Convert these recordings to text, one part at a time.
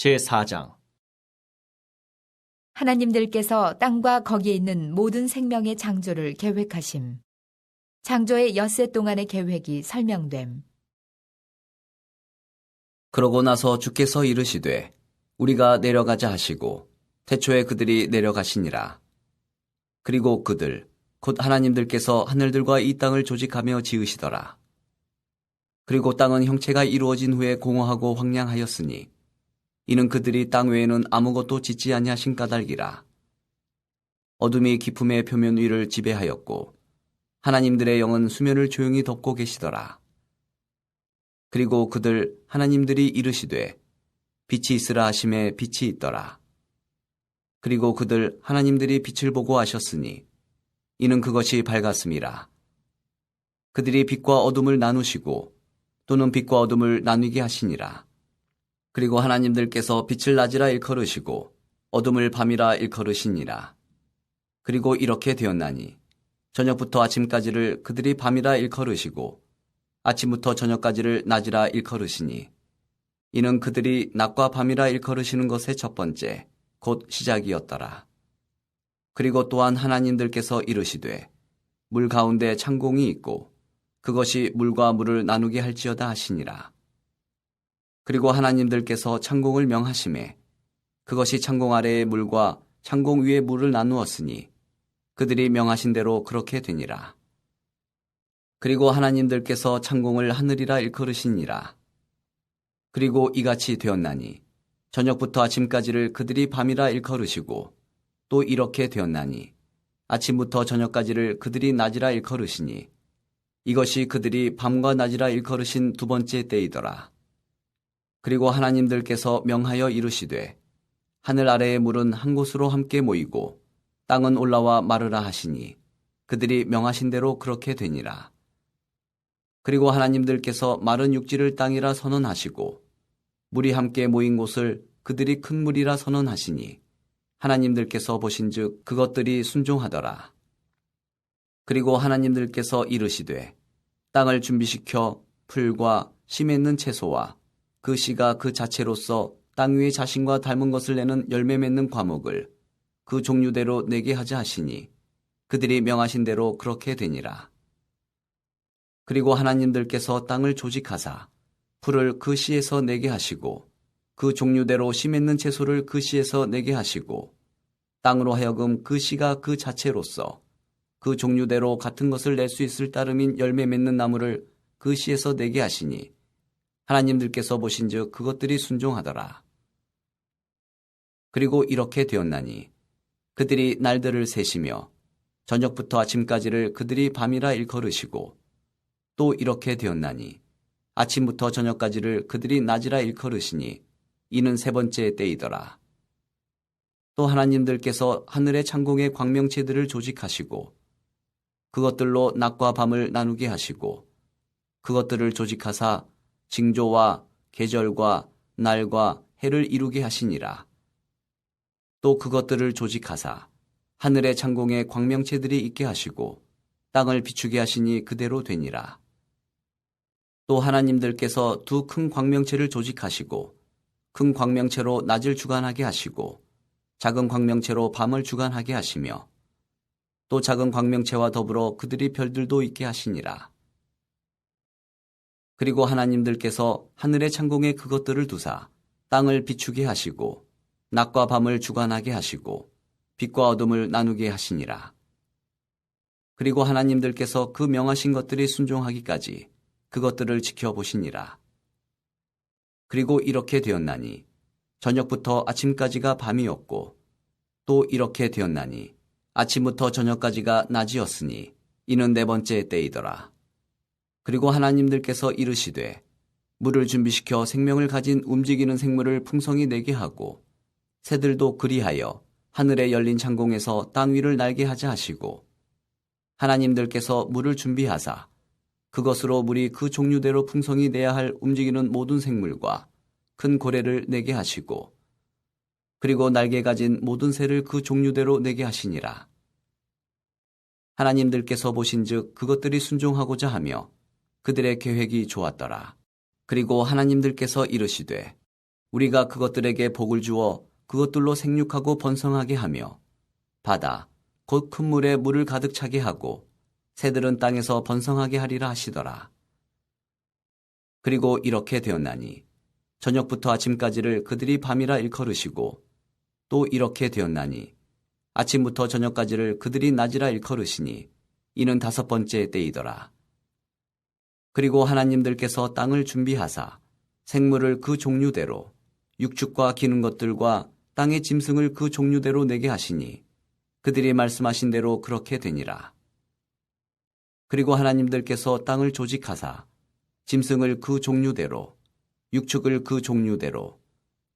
제4장 하나님들께서 땅과 거기에 있는 모든 생명의 창조를 계획하심. 창조의 엿새 동안의 계획이 설명됨. 그러고 나서 주께서 이르시되 우리가 내려가자 하시고 태초에 그들이 내려가시니라. 그리고 그들 곧 하나님들께서 하늘들과 이 땅을 조직하며 지으시더라. 그리고 땅은 형체가 이루어진 후에 공허하고 황량하였으니 이는 그들이 땅 외에는 아무것도 짓지 아니하신 까닭이라. 어둠이 기품의 표면 위를 지배하였고 하나님들의 영은 수면을 조용히 덮고 계시더라. 그리고 그들 하나님들이 이르시되 빛이 있으라 하심에 빛이 있더라. 그리고 그들 하나님들이 빛을 보고 하셨으니 이는 그것이 밝았음이라. 그들이 빛과 어둠을 나누시고 또는 빛과 어둠을 나누게 하시니라. 그리고 하나님들께서 빛을 낮이라 일컬으시고 어둠을 밤이라 일컬으시니라. 그리고 이렇게 되었나니 저녁부터 아침까지를 그들이 밤이라 일컬으시고 아침부터 저녁까지를 낮이라 일컬으시니 이는 그들이 낮과 밤이라 일컬으시는 것의 첫 번째 곧 시작이었더라. 그리고 또한 하나님들께서 이르시되 물 가운데 창공이 있고 그것이 물과 물을 나누게 할지어다 하시니라. 그리고 하나님들께서 창공을 명하심에 그것이 창공 아래의 물과 창공 위의 물을 나누었으니 그들이 명하신 대로 그렇게 되니라. 그리고 하나님들께서 창공을 하늘이라 일컬으시니라. 그리고 이같이 되었나니 저녁부터 아침까지를 그들이 밤이라 일컬으시고 또 이렇게 되었나니 아침부터 저녁까지를 그들이 낮이라 일컬으시니 이것이 그들이 밤과 낮이라 일컬으신 두 번째 때이더라. 그리고 하나님들께서 명하여 이르시되 하늘 아래의 물은 한 곳으로 함께 모이고 땅은 올라와 마르라 하시니 그들이 명하신 대로 그렇게 되니라. 그리고 하나님들께서 마른 육지를 땅이라 선언하시고 물이 함께 모인 곳을 그들이 큰 물이라 선언하시니 하나님들께서 보신즉 그것들이 순종하더라. 그리고 하나님들께서 이르시되 땅을 준비시켜 풀과 씨 맺는 채소와 그 씨가 그 자체로서 땅 위에 자신과 닮은 것을 내는 열매 맺는 과목을 그 종류대로 내게 하자 하시니 그들이 명하신 대로 그렇게 되니라. 그리고 하나님들께서 땅을 조직하사 풀을 그 씨에서 내게 하시고 그 종류대로 씨 맺는 채소를 그 씨에서 내게 하시고 땅으로 하여금 그 씨가 그 자체로서 그 종류대로 같은 것을 낼 수 있을 따름인 열매 맺는 나무를 그 씨에서 내게 하시니 하나님들께서 보신즉 그것들이 순종하더라. 그리고 이렇게 되었나니 그들이 날들을 세시며 저녁부터 아침까지를 그들이 밤이라 일컬으시고 또 이렇게 되었나니 아침부터 저녁까지를 그들이 낮이라 일컬으시니 이는 세 번째 때이더라. 또 하나님들께서 하늘의 창공의 광명체들을 조직하시고 그것들로 낮과 밤을 나누게 하시고 그것들을 조직하사 징조와 계절과 날과 해를 이루게 하시니라. 또 그것들을 조직하사 하늘의 창공에 광명체들이 있게 하시고 땅을 비추게 하시니 그대로 되니라. 또 하나님들께서 두 큰 광명체를 조직하시고 큰 광명체로 낮을 주관하게 하시고 작은 광명체로 밤을 주관하게 하시며 또 작은 광명체와 더불어 그들이 별들도 있게 하시니라. 그리고 하나님들께서 하늘의 창공에 그것들을 두사 땅을 비추게 하시고 낮과 밤을 주관하게 하시고 빛과 어둠을 나누게 하시니라. 그리고 하나님들께서 그 명하신 것들이 순종하기까지 그것들을 지켜보시니라. 그리고 이렇게 되었나니 저녁부터 아침까지가 밤이었고 또 이렇게 되었나니 아침부터 저녁까지가 낮이었으니 이는 네 번째 때이더라. 그리고 하나님들께서 이르시되 물을 준비시켜 생명을 가진 움직이는 생물을 풍성히 내게 하고 새들도 그리하여 하늘에 열린 창공에서 땅 위를 날게 하자 하시고 하나님들께서 물을 준비하사 그것으로 물이 그 종류대로 풍성히 내야 할 움직이는 모든 생물과 큰 고래를 내게 하시고 그리고 날개 가진 모든 새를 그 종류대로 내게 하시니라. 하나님들께서 보신즉 그것들이 순종하고자 하며 그들의 계획이 좋았더라. 그리고 하나님들께서 이르시되 우리가 그것들에게 복을 주어 그것들로 생육하고 번성하게 하며 바다 곧 큰 물에 물을 가득 차게 하고 새들은 땅에서 번성하게 하리라 하시더라. 그리고 이렇게 되었나니 저녁부터 아침까지를 그들이 밤이라 일컬으시고 또 이렇게 되었나니 아침부터 저녁까지를 그들이 낮이라 일컬으시니 이는 다섯 번째 때이더라. 그리고 하나님들께서 땅을 준비하사 생물을 그 종류대로 육축과 기는 것들과 땅의 짐승을 그 종류대로 내게 하시니 그들이 말씀하신 대로 그렇게 되니라. 그리고 하나님들께서 땅을 조직하사 짐승을 그 종류대로 육축을 그 종류대로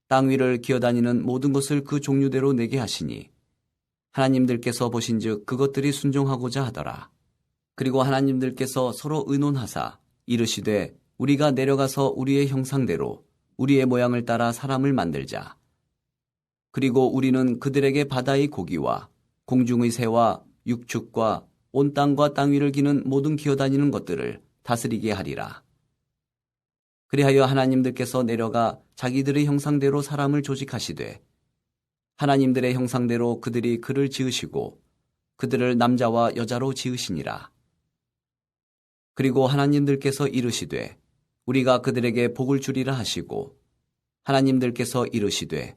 땅 위를 기어다니는 모든 것을 그 종류대로 내게 하시니 하나님들께서 보신즉 그것들이 순종하고자 하더라. 그리고 하나님들께서 서로 의논하사 이르시되 우리가 내려가서 우리의 형상대로 우리의 모양을 따라 사람을 만들자. 그리고 우리는 그들에게 바다의 고기와 공중의 새와 육축과 온 땅과 땅 위를 기는 모든 기어다니는 것들을 다스리게 하리라. 그리하여 하나님들께서 내려가 자기들의 형상대로 사람을 조직하시되 하나님들의 형상대로 그들이 그를 지으시고 그들을 남자와 여자로 지으시니라. 그리고 하나님들께서 이르시되 우리가 그들에게 복을 주리라 하시고 하나님들께서 이르시되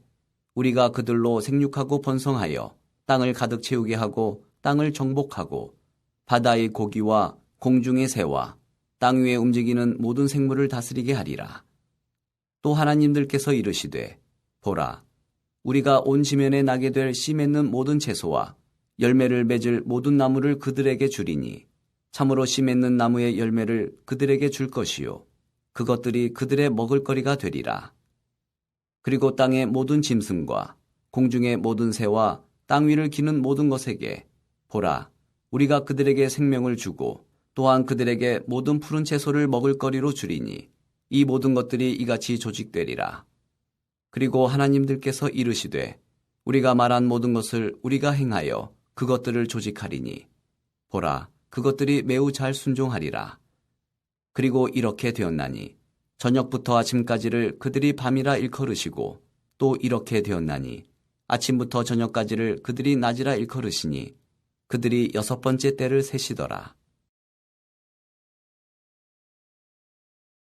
우리가 그들로 생육하고 번성하여 땅을 가득 채우게 하고 땅을 정복하고 바다의 고기와 공중의 새와 땅 위에 움직이는 모든 생물을 다스리게 하리라. 또 하나님들께서 이르시되 보라 우리가 온 지면에 나게 될 씨 맺는 모든 채소와 열매를 맺을 모든 나무를 그들에게 주리니 참으로 씨 맺는 나무의 열매를 그들에게 줄 것이요 그것들이 그들의 먹을거리가 되리라. 그리고 땅의 모든 짐승과 공중의 모든 새와 땅 위를 기는 모든 것에게 보라 우리가 그들에게 생명을 주고 또한 그들에게 모든 푸른 채소를 먹을거리로 주리니 이 모든 것들이 이같이 조직되리라. 그리고 하나님들께서 이르시되 우리가 말한 모든 것을 우리가 행하여 그것들을 조직하리니 보라 그것들이 매우 잘 순종하리라. 그리고 이렇게 되었나니 저녁부터 아침까지를 그들이 밤이라 일컬으시고 또 이렇게 되었나니 아침부터 저녁까지를 그들이 낮이라 일컬으시니 그들이 여섯 번째 때를 세시더라.